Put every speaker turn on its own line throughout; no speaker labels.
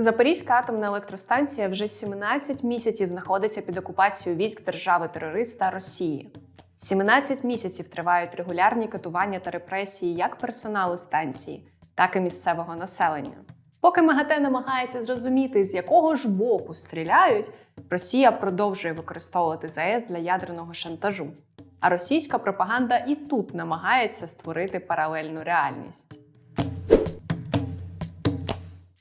Запорізька атомна електростанція вже 17 місяців знаходиться під окупацією військ держави-терориста Росії. 17 місяців тривають регулярні катування та репресії як персоналу станції, так і місцевого населення. Поки МАГАТЕ намагається зрозуміти, з якого ж боку стріляють, Росія продовжує використовувати ЗАЕС для ядерного шантажу. А російська пропаганда і тут намагається створити паралельну реальність.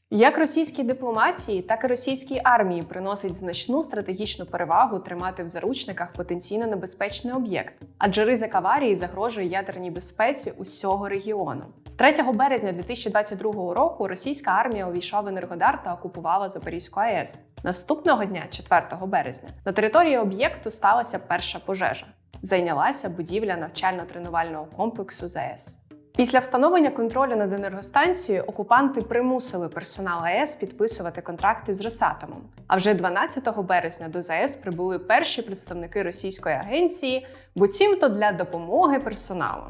Як російській дипломатії, так і російській армії приносить значну стратегічну перевагу тримати в заручниках потенційно небезпечний об'єкт, адже ризик аварії загрожує ядерній безпеці усього регіону. 3 березня 2022 року російська армія увійшла в Енергодар та окупувала Запорізьку АЕС. Наступного дня, 4 березня, на території об'єкту сталася перша пожежа. Зайнялася будівля навчально-тренувального комплексу ЗАЕС. Після встановлення контролю над енергостанцією окупанти примусили персонал АЕС підписувати контракти з Росатомом. А вже 12 березня до ЗАЕС прибули перші представники російської агенції, буцімто для допомоги персоналу.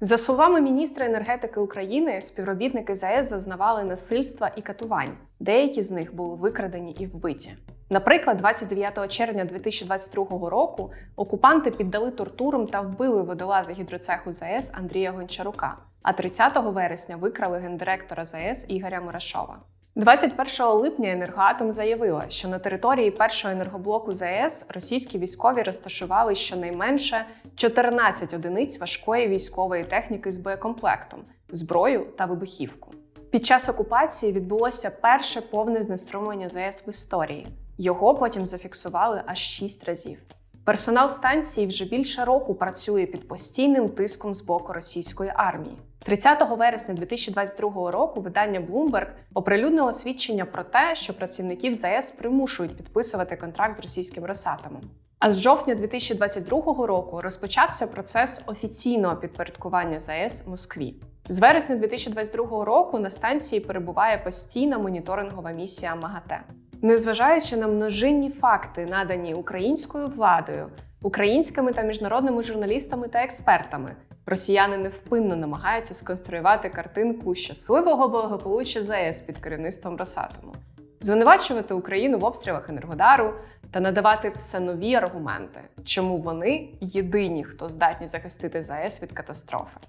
За словами міністра енергетики України, співробітники ЗАЕС зазнавали насильства і катувань. Деякі з них були викрадені і вбиті. Наприклад, 29 червня 2022 року окупанти піддали тортурам та вбили водолаза гідроцеху ЗАЕС Андрія Гончарука, а 30 вересня викрали гендиректора ЗАЕС Ігоря Мурашова. 21 липня енергоатом заявила, що на території першого енергоблоку ЗАЕС російські військові розташували щонайменше 14 одиниць важкої військової техніки з боєкомплектом, зброю та вибухівку. Під час окупації відбулося перше повне знеструмлення ЗАЕС в історії. Його потім зафіксували аж 6 разів. Персонал станції вже більше року працює під постійним тиском з боку російської армії. 30 вересня 2022 року видання Bloomberg оприлюднило свідчення про те, що працівників ЗАЕС примушують підписувати контракт з російським Росатомом. А з жовтня 2022 року розпочався процес офіційного підпорядкування ЗАЕС Москві. З вересня 2022 року на станції перебуває постійна моніторингова місія МАГАТЕ. Незважаючи на множинні факти, надані українською владою, українськими та міжнародними журналістами та експертами, росіяни невпинно намагаються сконструювати картинку щасливого благополуччя ЗАЕС під керівництвом Росатому, звинувачувати Україну в обстрілах Енергодару та надавати все нові аргументи, чому вони єдині, хто здатні захистити ЗАЕС від катастрофи.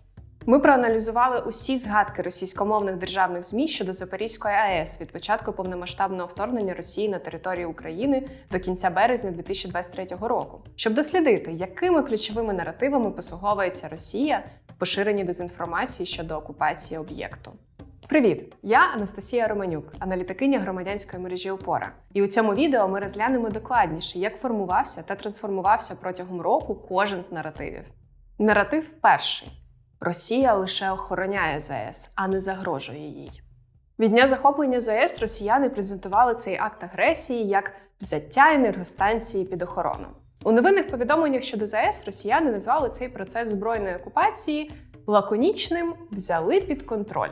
Ми проаналізували усі згадки російськомовних державних ЗМІ щодо Запорізької АЕС від початку повномасштабного вторгнення Росії на територію України до кінця березня 2023 року, щоб дослідити, якими ключовими наративами послуговується Росія в поширенні дезінформації щодо окупації об'єкту. Привіт! Я Анастасія Романюк, аналітикиня громадянської мережі Опора. І у цьому відео ми розглянемо докладніше, як формувався та трансформувався протягом року кожен з наративів. Наратив перший. Росія лише охороняє ЗАЕС, а не загрожує їй. Від дня захоплення ЗАЕС росіяни презентували цей акт агресії як взяття енергостанції під охорону. У новинних повідомленнях щодо ЗАЕС росіяни назвали цей процес збройної окупації лаконічним взяли під контроль.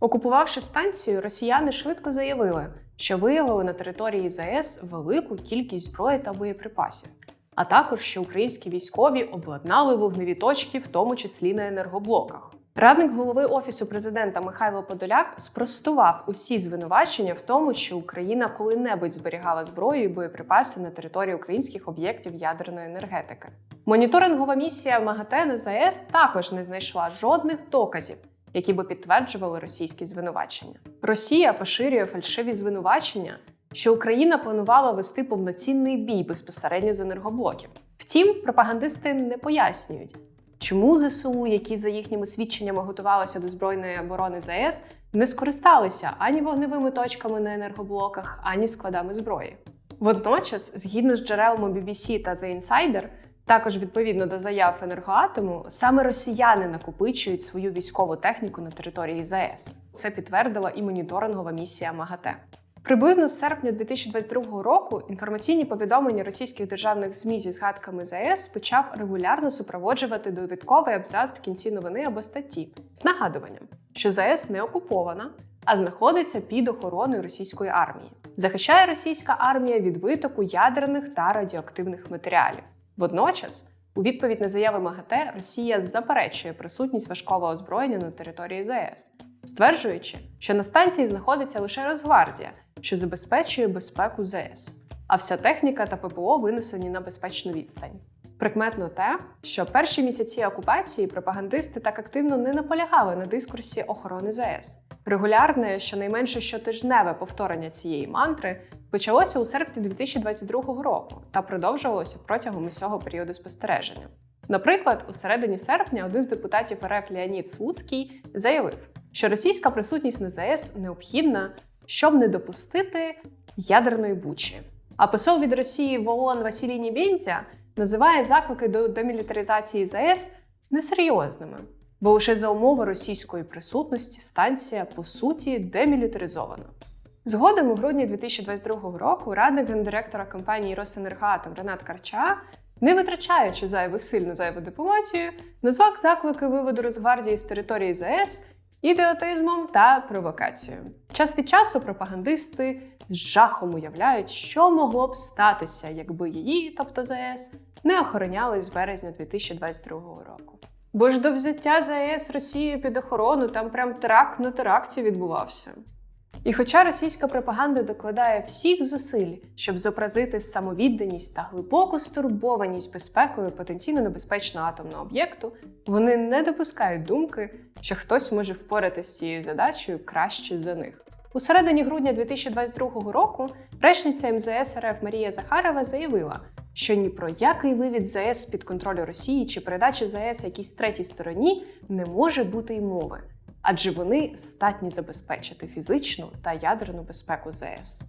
Окупувавши станцію, росіяни швидко заявили, що виявили на території ЗАЕС велику кількість зброї та боєприпасів а також що українські військові обладнали вогневі точки, в тому числі на енергоблоках. Радник голови офісу президента Михайло Подоляк спростував усі звинувачення в тому, що Україна коли-небудь зберігала зброю і боєприпаси на території українських об'єктів ядерної енергетики. Моніторингова місія МАГАТЕ на також не знайшла жодних доказів, які би підтверджували російські звинувачення. Росія поширює фальшиві звинувачення що Україна планувала вести повноцінний бій безпосередньо з енергоблоків. Втім, пропагандисти не пояснюють, чому ЗСУ, які за їхніми свідченнями готувалися до збройної оборони ЗАЕС, не скористалися ані вогневими точками на енергоблоках, ані складами зброї. Водночас, згідно з джерелами BBC та The Insider, також відповідно до заяв енергоатому, саме росіяни накопичують свою військову техніку на території ЗАЕС. Це підтвердила і моніторингова місія МАГАТЕ. Приблизно з серпня 2022 року інформаційні повідомлення російських державних ЗМІ зі згадками ЗАЕС почав регулярно супроводжувати довідковий абзац в кінці новини або статті з нагадуванням, що ЗАЕС не окупована, а знаходиться під охороною російської армії. Захищає російська армія від витоку ядерних та радіоактивних матеріалів. Водночас, у відповідь на заяви МАГАТЕ, Росія заперечує присутність важкого озброєння на території ЗАЕС, стверджуючи, що на станції знаходиться лише Росгвардія, що забезпечує безпеку ЗС, а вся техніка та ППО винесені на безпечну відстань. Прикметно те, що перші місяці окупації пропагандисти так активно не наполягали на дискурсі охорони ЗС. Регулярне, щонайменше щотижневе повторення цієї мантри почалося у серпні 2022 року та продовжувалося протягом усього періоду спостереження. Наприклад, у середині серпня один з депутатів РФ Леонід Слуцький заявив, що російська присутність на ЗАЕС необхідна, щоб не допустити ядерної бучі. А посол від Росії в ООН Василій Нібензя називає заклики до демілітаризації ЗАЕС несерйозними, бо лише за умови російської присутності станція по суті демілітаризована. Згодом у грудні 2022 року радник гендиректора компанії Росенергатом Ренат Карча, не витрачаючи зайвих сил на зайву дипломатію, назвав заклики виводу Росгвардії з території ЗАЕС ідіотизмом та провокацією. Час від часу пропагандисти з жахом уявляють, що могло б статися, якби її, тобто ЗАЕС, не охороняли з березня 2022 року. Бо ж до взяття ЗАЕС Росією під охорону там прям теракт на теракті відбувався. І хоча російська пропаганда докладає всіх зусиль, щоб зобразити самовідданість та глибоку стурбованість безпекою потенційно небезпечного атомного об'єкту, вони не допускають думки, що хтось може впоратися з цією задачею краще за них. У середині грудня 2022 року речниця МЗС РФ Марія Захарова заявила, що ні про який вивід ЗАЕС під контролю Росії чи передачі ЗАЕС якійсь третій стороні не може бути й мови адже вони здатні забезпечити фізичну та ядерну безпеку ЗС.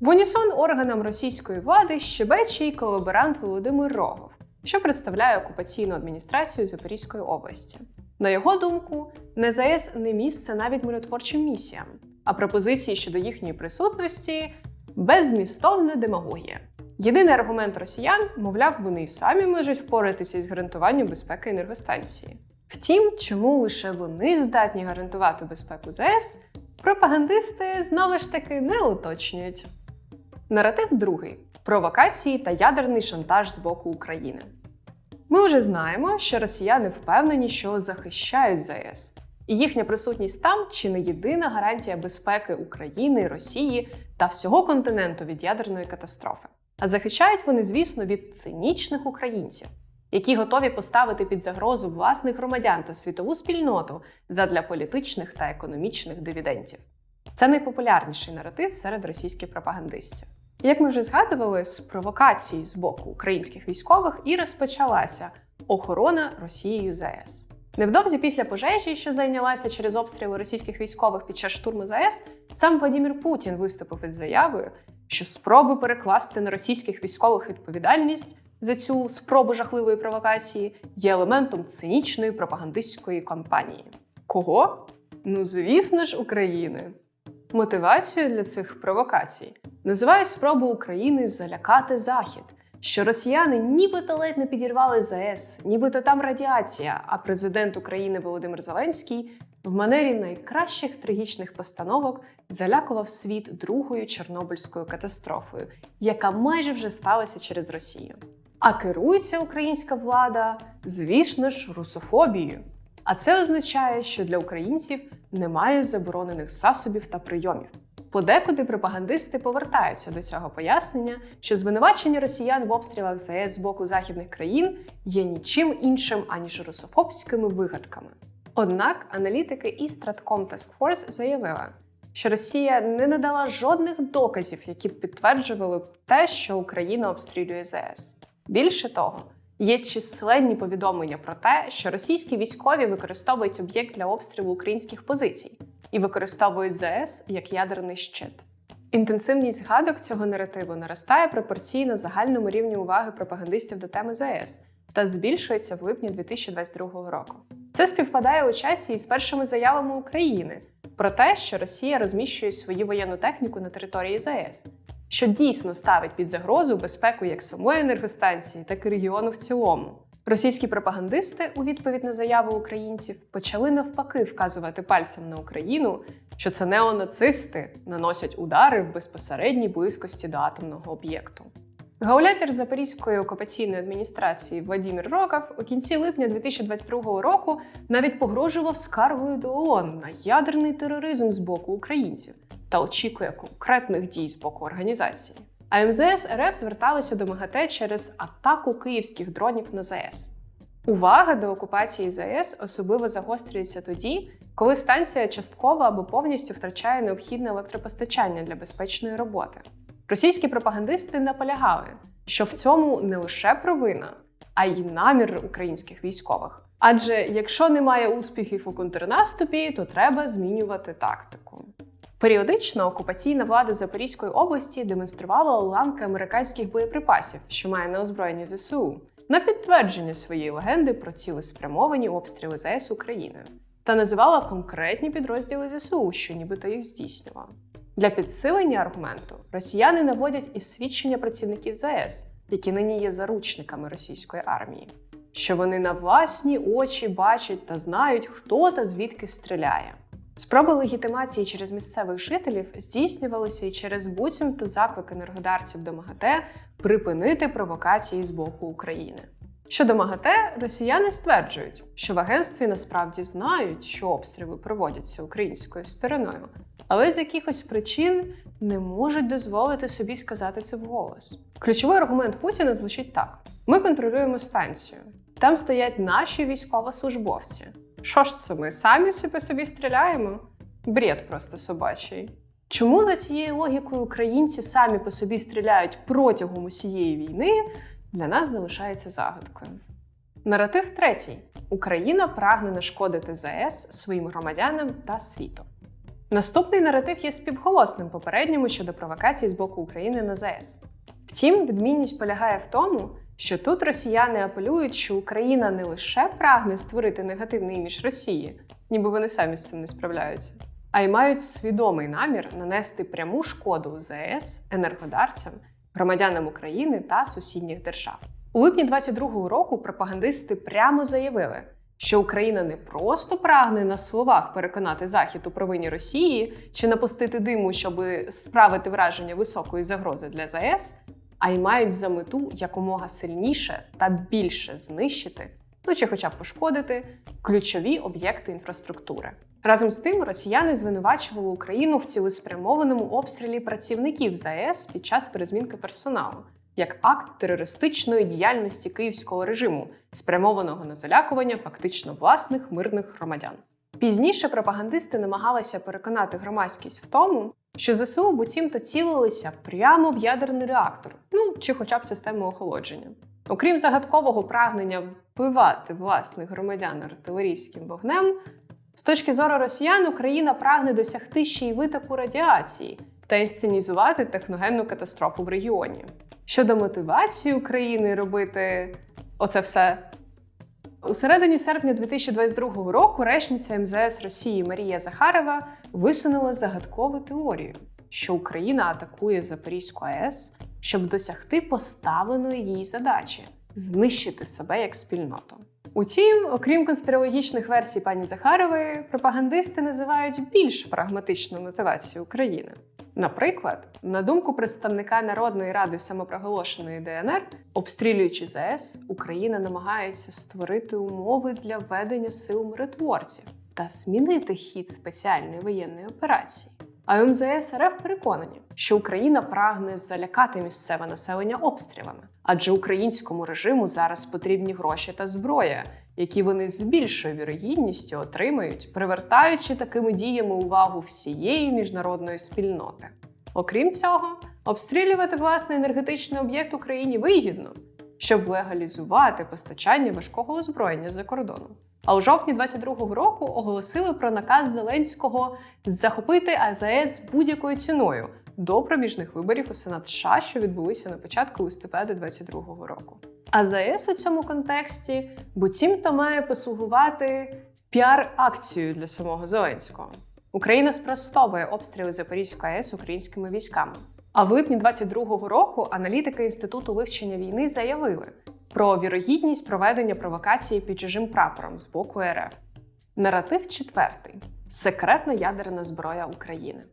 В унісон органам російської влади щебече й колаборант Володимир Рогов, що представляє окупаційну адміністрацію Запорізької області. На його думку, не ЗАЕС не місце навіть миротворчим місіям, а пропозиції щодо їхньої присутності беззмістовна демагогія. Єдиний аргумент росіян, мовляв, вони й самі можуть впоратися із гарантуванням безпеки енергостанції. Втім, чому лише вони здатні гарантувати безпеку ЗС, пропагандисти знову ж таки не уточнюють. Наратив другий провокації та ядерний шантаж з боку України. Ми вже знаємо, що росіяни впевнені, що захищають ЗАЕС, і їхня присутність там чи не єдина гарантія безпеки України, Росії та всього континенту від ядерної катастрофи. А захищають вони, звісно, від цинічних українців які готові поставити під загрозу власних громадян та світову спільноту задля політичних та економічних дивідендів. Це найпопулярніший наратив серед російських пропагандистів. Як ми вже згадували, з провокації з боку українських військових і розпочалася охорона Росією ЗАЕС. Невдовзі після пожежі, що зайнялася через обстріли російських військових під час штурму ЗАЕС, сам Владимир Путін виступив із заявою, що спроби перекласти на російських військових відповідальність за цю спробу жахливої провокації є елементом цинічної пропагандистської кампанії. Кого? Ну, звісно ж, України. Мотивацією для цих провокацій називають спробу України залякати Захід, що росіяни нібито ледь не підірвали ЗАЕС, нібито там радіація, а президент України Володимир Зеленський в манері найкращих трагічних постановок залякував світ другою Чорнобильською катастрофою, яка майже вже сталася через Росію. А керується українська влада, звісно ж, русофобією. А це означає, що для українців немає заборонених засобів та прийомів. Подекуди пропагандисти повертаються до цього пояснення, що звинувачення росіян в обстрілах ЗАЕС з боку західних країн є нічим іншим аніж русофобськими вигадками. Однак аналітики і Stratcom Task Force заявили, що Росія не надала жодних доказів, які б підтверджували те, що Україна обстрілює ЗАЕС. Більше того, є численні повідомлення про те, що російські військові використовують об'єкт для обстрілу українських позицій і використовують ЗС як ядерний щит. Інтенсивність згадок цього наративу наростає пропорційно загальному рівню уваги пропагандистів до теми ЗС та збільшується в липні 2022 року. Це співпадає у часі із першими заявами України про те, що Росія розміщує свою воєнну техніку на території ЗАЕС, що дійсно ставить під загрозу безпеку як самої енергостанції, так і регіону в цілому. Російські пропагандисти у відповідь на заяву українців почали навпаки вказувати пальцем на Україну, що це неонацисти наносять удари в безпосередній близькості до атомного об'єкту. Гауляйтер Запорізької окупаційної адміністрації Владимир Рогов у кінці липня 2022 року навіть погрожував скаргою до ООН на ядерний тероризм з боку українців та очікує конкретних дій з боку організації. А МЗС РФ зверталися до МАГАТЕ через атаку київських дронів на ЗАЕС. Увага до окупації ЗАЕС особливо загострюється тоді, коли станція частково або повністю втрачає необхідне електропостачання для безпечної роботи. Російські пропагандисти наполягали, що в цьому не лише провина, а й намір українських військових. Адже якщо немає успіхів у контрнаступі, то треба змінювати тактику. Періодично окупаційна влада Запорізької області демонструвала уламки американських боєприпасів, що має на озброєнні ЗСУ, на підтвердження своєї легенди про цілеспрямовані обстріли ЗС Україною та називала конкретні підрозділи ЗСУ, що нібито їх здійснювала. Для підсилення аргументу росіяни наводять і свідчення працівників ЗС, які нині є заручниками російської армії, що вони на власні очі бачать та знають, хто та звідки стріляє. Спроби легітимації через місцевих жителів здійснювалися і через буцімто заклик енергодарців до МАГАТЕ припинити провокації з боку України. Щодо МАГАТЕ, росіяни стверджують, що в агентстві насправді знають, що обстріли проводяться українською стороною, але з якихось причин не можуть дозволити собі сказати це вголос. Ключовий аргумент Путіна звучить так: ми контролюємо станцію. Там стоять наші військовослужбовці. Що ж це ми самі себе собі стріляємо? Бред просто собачий. Чому за цією логікою українці самі по собі стріляють протягом усієї війни, для нас залишається загадкою. Наратив третій: Україна прагне нашкодити ЗАЕС своїм громадянам та світу. Наступний наратив є співголосним попередньому щодо провокацій з боку України на ЗАЕС. Втім, відмінність полягає в тому, що тут росіяни апелюють, що Україна не лише прагне створити негативний імідж Росії, ніби вони самі з цим не справляються, а й мають свідомий намір нанести пряму шкоду ЗАЕС, енергодарцям, громадянам України та сусідніх держав. У липні 22-го року пропагандисти прямо заявили, що Україна не просто прагне на словах переконати Захід у провині Росії чи напустити диму, щоб справити враження високої загрози для ЗАЕС, а й мають за мету якомога сильніше та більше знищити, ну чи хоча б пошкодити ключові об'єкти інфраструктури. Разом з тим, росіяни звинувачували Україну в цілеспрямованому обстрілі працівників ЗАЕС під час перезмінки персоналу як акт терористичної діяльності київського режиму, спрямованого на залякування фактично власних мирних громадян. Пізніше пропагандисти намагалися переконати громадськість в тому, що ЗСУ буцімто цілилися прямо в ядерний реактор, ну чи хоча б систему охолодження. Окрім загадкового прагнення вбивати власних громадян артилерійським вогнем, з точки зору росіян Україна прагне досягти ще й витоку радіації та інсценізувати техногенну катастрофу в регіоні. Щодо мотивації України робити оце все. У середині серпня 2022 року речниця МЗС Росії Марія Захарова висунула загадкову теорію, що Україна атакує Запорізьку АЕС, щоб досягти поставленої їй задачі знищити себе як спільноту. Утім, окрім конспірологічних версій пані Захарової, пропагандисти називають більш прагматичну мотивацію України. Наприклад, на думку представника Народної ради самопроголошеної ДНР, обстрілюючи ЗАЕС, Україна намагається створити умови для ведення сил миротворців та змінити хід спеціальної воєнної операції. А МЗС РФ переконані, що Україна прагне залякати місцеве населення обстрілами, адже українському режиму зараз потрібні гроші та зброя, які вони з більшою вірогідністю отримають, привертаючи такими діями увагу всієї міжнародної спільноти. Окрім цього, обстрілювати власний енергетичний об'єкт Україні вигідно, щоб легалізувати постачання важкого озброєння за кордоном. А у жовтні 22-го року оголосили про наказ Зеленського захопити АЗС будь-якою ціною до проміжних виборів у Сенат США, що відбулися на початку листопада 22-го року. АЗС у цьому контексті буцімто має послугувати піар-акцією для самого Зеленського. Україна спростовує обстріли Запорізької АЕС українськими військами. А в липні 22-го року аналітики Інституту вивчення війни заявили про вірогідність проведення провокації під чужим прапором з боку РФ. Наратив четвертий секретна ядерна зброя України.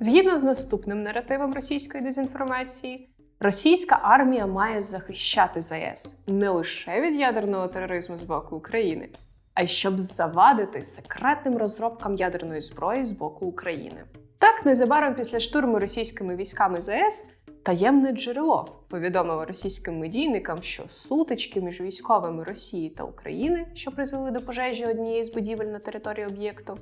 Згідно з наступним наративом російської дезінформації, російська армія має захищати ЗАЕС не лише від ядерного тероризму з боку України, а й щоб завадити секретним розробкам ядерної зброї з боку України. Так, незабаром після штурму російськими військами ЗС таємне джерело повідомило російським медійникам, що сутички між військовими Росії та України, що призвели до пожежі однієї з будівель на території об'єкту,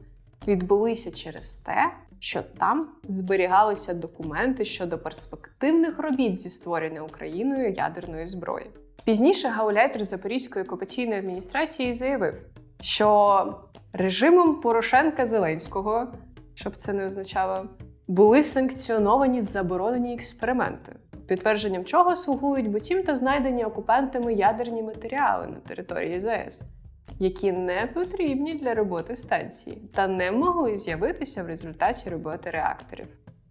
відбулися через те, що там зберігалися документи щодо перспективних робіт зі створення Україною ядерної зброї. Пізніше гауляйтер Запорізької окупаційної адміністрації заявив, що режимом Порошенка Зеленського, щоб це не означало, були санкціоновані заборонені експерименти, підтвердженням чого слугують буцімто знайдені окупантами ядерні матеріали на території ЗАЕС, які не потрібні для роботи станції та не могли з'явитися в результаті роботи реакторів.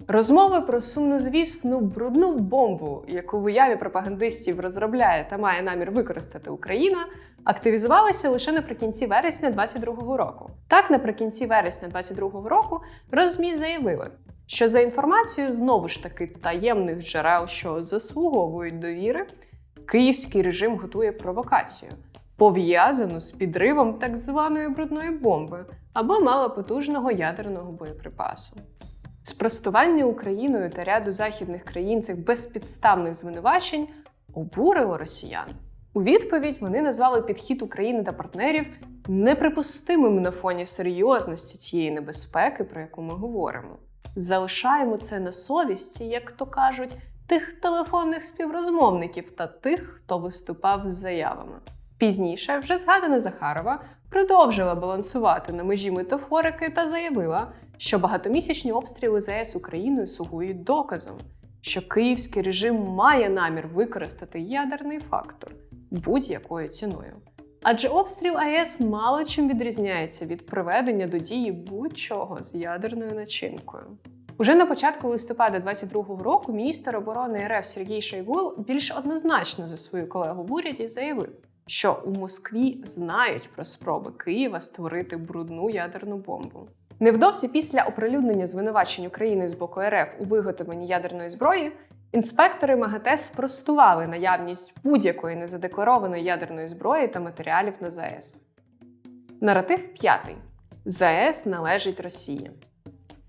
Розмови про сумнозвісну брудну бомбу, яку в уяві пропагандистів розробляє та має намір використати Україна, активізувалися лише наприкінці вересня 2022 року. Так, наприкінці вересня 2022 року розмі заявили, що за інформацією знову ж таки таємних джерел, що заслуговують довіри, київський режим готує провокацію, пов'язану з підривом так званої брудної бомби або малопотужного ядерного боєприпасу. Спростування Україною та ряду західних країн цих безпідставних звинувачень обурило росіян. У відповідь вони назвали підхід України та партнерів неприпустимим на фоні серйозності тієї небезпеки, про яку ми говоримо. Залишаємо це на совісті, як то кажуть, тих телефонних співрозмовників та тих, хто виступав з заявами. Пізніше вже згадана Захарова продовжила балансувати на межі метафорики та заявила, що багатомісячні обстріли ЗАЕС Україною слугують доказом, що київський режим має намір використати ядерний фактор будь-якою ціною. Адже обстріл АЕС мало чим відрізняється від приведення до дії будь-чого з ядерною начинкою. Уже на початку листопада 22-го року міністр оборони РФ Сергій Шойгу більш однозначно за свою колегу в уряді заявив, що у Москві знають про спроби Києва створити брудну ядерну бомбу. Невдовзі після оприлюднення звинувачень України з боку РФ у виготовленні ядерної зброї інспектори МАГАТЕ спростували наявність будь-якої незадекларованої ядерної зброї та матеріалів на ЗАЕС. Наратив п'ятий: ЗАЕС належить Росії.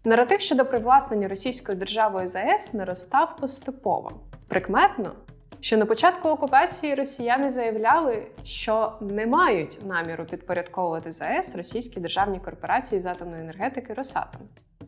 Наратив щодо привласнення російською державою ЗАЕС наростав поступово. Прикметно, що на початку окупації росіяни заявляли, що не мають наміру підпорядковувати ЗАЕС російській державній корпорації з атомної енергетики Росатом.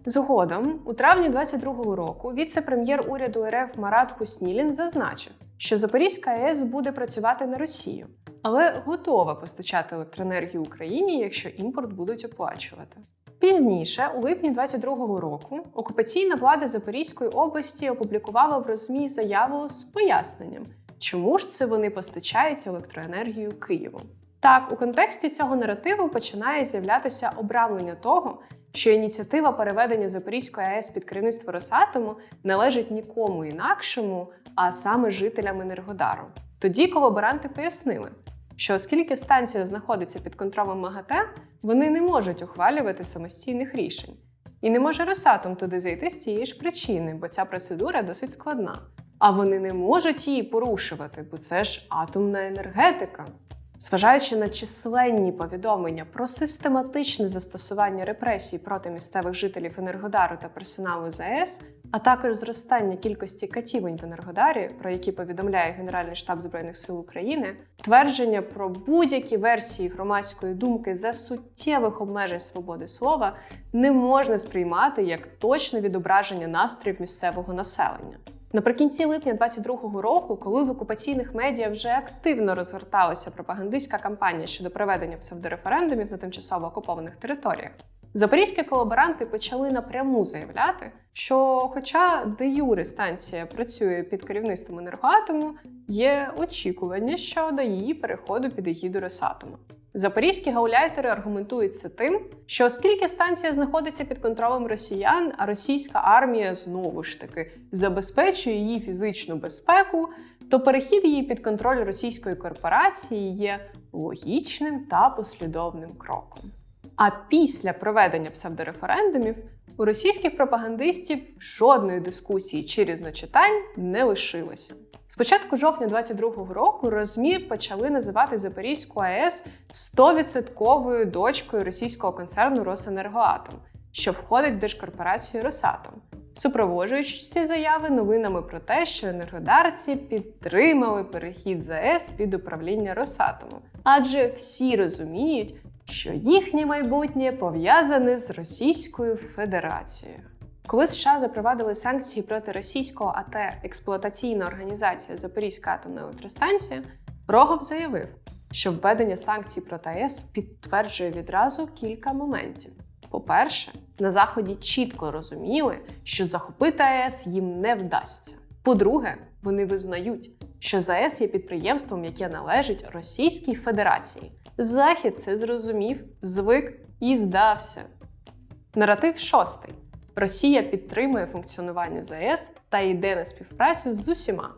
Згодом, у травні 22-го року, віце-прем'єр уряду РФ Марат Хуснілін зазначив, що Запорізька АЕС буде працювати на Росію, але готова постачати електроенергію Україні, якщо імпорт будуть оплачувати. Пізніше, у липні 22-го року, окупаційна влада Запорізької області опублікувала в РОЗМІ заяву з поясненням, чому ж це вони постачають електроенергію Києву. Так, у контексті цього наративу починає з'являтися обравлення того, що ініціатива переведення Запорізької АЕС під керівництво Росатому належить нікому інакшому, а саме жителям Енергодару. Тоді колаборанти пояснили, що оскільки станція знаходиться під контролем МАГАТЕ, вони не можуть ухвалювати самостійних рішень. І не може Росатом туди зайти з цієї ж причини, бо ця процедура досить складна. А вони не можуть її порушувати, бо це ж атомна енергетика. Зважаючи на численні повідомлення про систематичне застосування репресій проти місцевих жителів Енергодару та персоналу ЗАЕС, а також зростання кількості катівень в Енергодарі, про які повідомляє Генеральний штаб Збройних сил України, твердження про будь-які версії громадської думки за суттєвих обмежень свободи слова не можна сприймати як точне відображення настроїв місцевого населення. Наприкінці липня 22-го року, коли в окупаційних медіа вже активно розгорталася пропагандистська кампанія щодо проведення псевдореферендумів на тимчасово окупованих територіях, запорізькі колаборанти почали напряму заявляти, що, хоча де юри станція працює під керівництвом енергоатому, є очікування щодо її переходу під егіду Росатому. Запорізькі гауляйтери аргументують це тим, що оскільки станція знаходиться під контролем росіян, а російська армія знову ж таки забезпечує її фізичну безпеку, то перехід її під контроль російської корпорації є логічним та послідовним кроком. А після проведення псевдореферендумів у російських пропагандистів жодної дискусії чи різночитань не лишилося. З початку жовтня 22-го року РОЗМІ почали називати Запорізьку АЕС 100% дочкою російського концерну Росенергоатом, що входить в держкорпорацію Росатом, супроводжуючи ці заяви новинами про те, що енергодарці підтримали перехід ЗАЕС під управління Росатому, адже всі розуміють, що їхнє майбутнє пов'язане з Російською Федерацією. Коли США запровадили санкції проти російського АТ експлуатаційна організація Запорізька атомна електростанція, Рогов заявив, що введення санкцій проти АЕС підтверджує відразу кілька моментів. По-перше, на заході чітко розуміли, що захопити АЕС їм не вдасться. По-друге, вони визнають, що ЗАЕС є підприємством, яке належить Російській Федерації. Захід це зрозумів, звик і здався. Наратив шостий. Росія підтримує функціонування ЗАЕС та йде на співпрацю з усіма.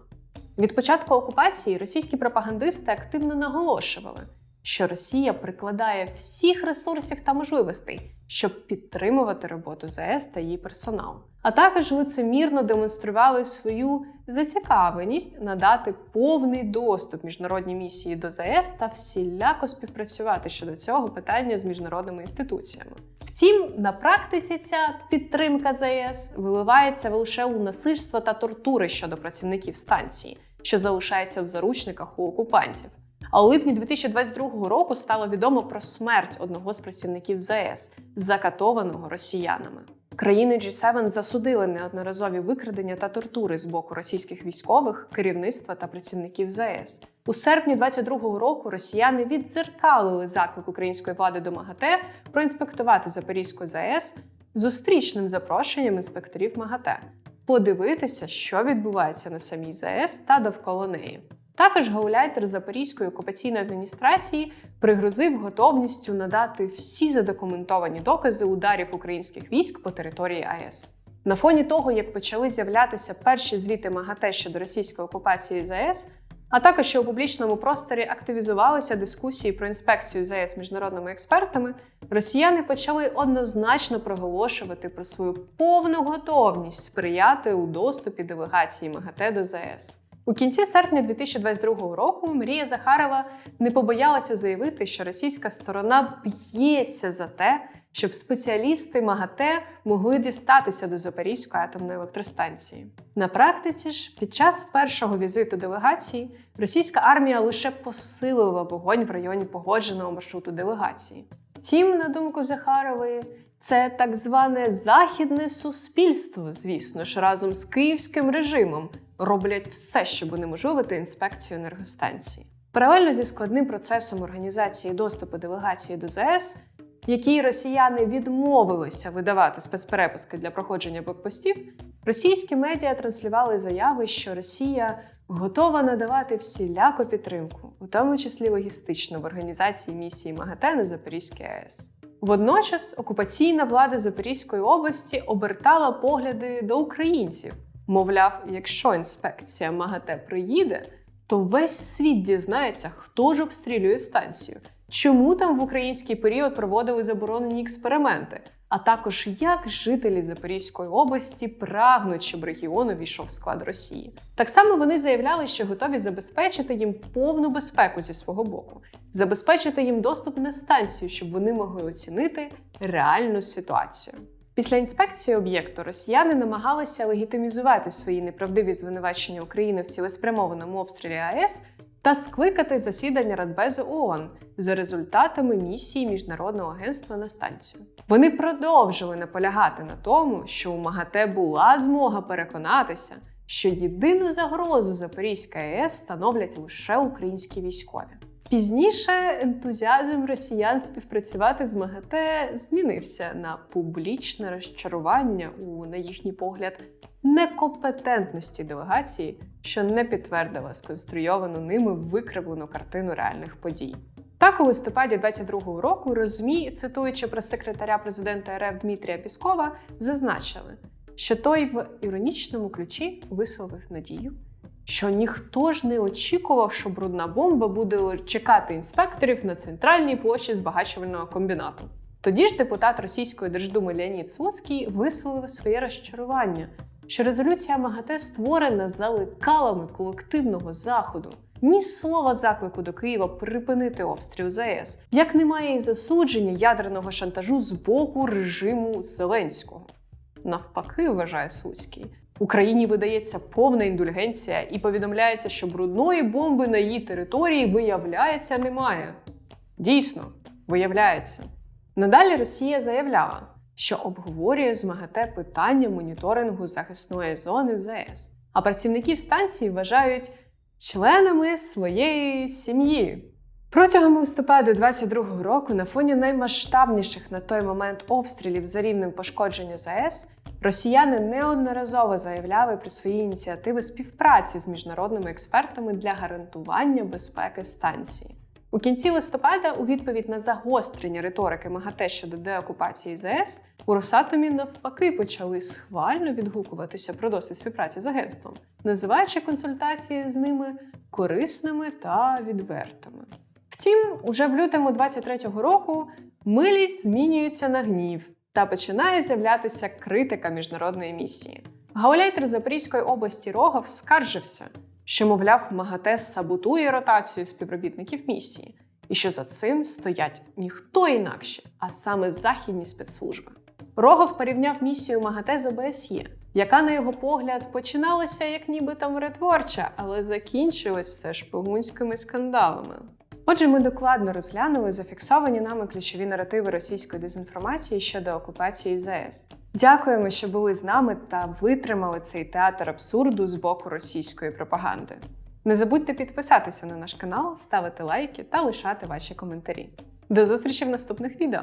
Від початку окупації російські пропагандисти активно наголошували, що Росія прикладає всіх ресурсів та можливостей, щоб підтримувати роботу ЗАЕС та її персонал. А також лицемірно демонстрували свою зацікавленість надати повний доступ міжнародній місії до ЗАЕС та всіляко співпрацювати щодо цього питання з міжнародними інституціями. Втім, на практиці ця підтримка ЗАЕС виливається лише у насильство та тортури щодо працівників станції, що залишаються в заручниках у окупантів. А у липні 2022 року стало відомо про смерть одного з працівників ЗАЕС, закатованого росіянами. Країни G7 засудили неодноразові викрадення та тортури з боку російських військових, керівництва та працівників ЗАЕС. У серпні 2022 року росіяни віддзеркалили заклик української влади до МАГАТЕ проінспектувати Запорізьку ЗАЕС зустрічним запрошенням інспекторів МАГАТЕ, подивитися, що відбувається на самій ЗАЕС та довкола неї. Також гауляйтер Запорізької окупаційної адміністрації пригрозив готовністю надати всі задокументовані докази ударів українських військ по території АЕС. На фоні того, як почали з'являтися перші звіти МАГАТЕ щодо російської окупації ЗАЕС, а також що у публічному просторі активізувалися дискусії про інспекцію ЗАЕС міжнародними експертами, росіяни почали однозначно проголошувати про свою повну готовність сприяти у доступі делегації МАГАТЕ до ЗАЕС. У кінці серпня 2022 року Марія Захарова не побоялася заявити, що російська сторона б'ється за те, щоб спеціалісти МАГАТЕ могли дістатися до Запорізької атомної електростанції. На практиці ж, під час першого візиту делегації, російська армія лише посилила вогонь в районі погодженого маршруту делегації. Втім, на думку Захарової, це так зване західне суспільство, звісно ж, разом з київським режимом роблять все, щоб унеможливити інспекцію енергостанції. Паралельно зі складним процесом організації доступу делегації до ЗАЕС, якій росіяни відмовилися видавати спецперепуски для проходження блокпостів, російські медіа транслювали заяви, що Росія готова надавати всіляку підтримку, у тому числі логістично в організації місії МАГАТЕ на Запорізькій АЕС. Водночас окупаційна влада Запорізької області обертала погляди до українців. Мовляв, якщо інспекція МАГАТЕ приїде, то весь світ дізнається, хто ж обстрілює станцію, чому там в український період проводили заборонені експерименти, а також як жителі Запорізької області прагнуть, щоб регіон увійшов в склад Росії. Так само вони заявляли, що готові забезпечити їм повну безпеку зі свого боку, забезпечити їм доступ на станцію, щоб вони могли оцінити реальну ситуацію. Після інспекції об'єкту росіяни намагалися легітимізувати свої неправдиві звинувачення України в цілеспрямованому обстрілі АЕС та скликати засідання Радбезу ООН за результатами місії міжнародного агентства на станцію. Вони продовжили наполягати на тому, що у МАГАТЕ була змога переконатися, що єдину загрозу Запорізької АЕС становлять лише українські військові. Пізніше ентузіазм росіян співпрацювати з МАГАТЕ змінився на публічне розчарування у, на їхній погляд, некомпетентності делегації, що не підтвердила сконструйовану ними викривлену картину реальних подій. Так, у листопаді 22-го року РОЗМІ, цитуючи прес-секретаря президента РФ Дмитрія Піскова, зазначили, що той в іронічному ключі висловив надію, що ніхто ж не очікував, що брудна бомба буде чекати інспекторів на центральній площі збагачувального комбінату. Тоді ж депутат Російської Держдуми Леонід Слуцький висловив своє розчарування, що резолюція МАГАТЕ створена за лекалами колективного заходу. Ні слова заклику до Києва припинити обстріл ЗАЕС, як немає і засудження ядерного шантажу з боку режиму Зеленського. Навпаки, вважає Суцький. Україні видається повна індульгенція і повідомляється, що брудної бомби на її території виявляється немає. Дійсно, виявляється. Надалі Росія заявляла, що обговорює з МАГАТЕ питання моніторингу захисної зони в ЗАЕС, а працівників станції вважають членами своєї сім'ї. Протягом листопаду 22-го року, на фоні наймасштабніших на той момент обстрілів за рівнем пошкодження ЗАЕС, росіяни неодноразово заявляли про свої ініціативи співпраці з міжнародними експертами для гарантування безпеки станції. У кінці листопада, у відповідь на загострення риторики МАГАТЕ щодо деокупації ЗАЕС, у Росатомі навпаки почали схвально відгукуватися про досвід співпраці з агентством, називаючи консультації з ними корисними та відвертими. Втім, уже в лютому 23-го року милість змінюється на гнів та починає з'являтися критика міжнародної місії. Гауляйтер Запорізької області Рогов скаржився, що, мовляв, МАГАТЕ саботує ротацію співробітників місії, і що за цим стоять ніхто інакше, а саме західні спецслужби. Рогов порівняв місію МАГАТЕ з ОБСЄ, яка, на його погляд, починалася як нібито миротворча, але закінчилась все ж шпигунськими скандалами. Отже, ми докладно розглянули зафіксовані нами ключові наративи російської дезінформації щодо окупації ЗАЕС. Дякуємо, що були з нами та витримали цей театр абсурду з боку російської пропаганди. Не забудьте підписатися на наш канал, ставити лайки та лишати ваші коментарі. До зустрічі в наступних відео!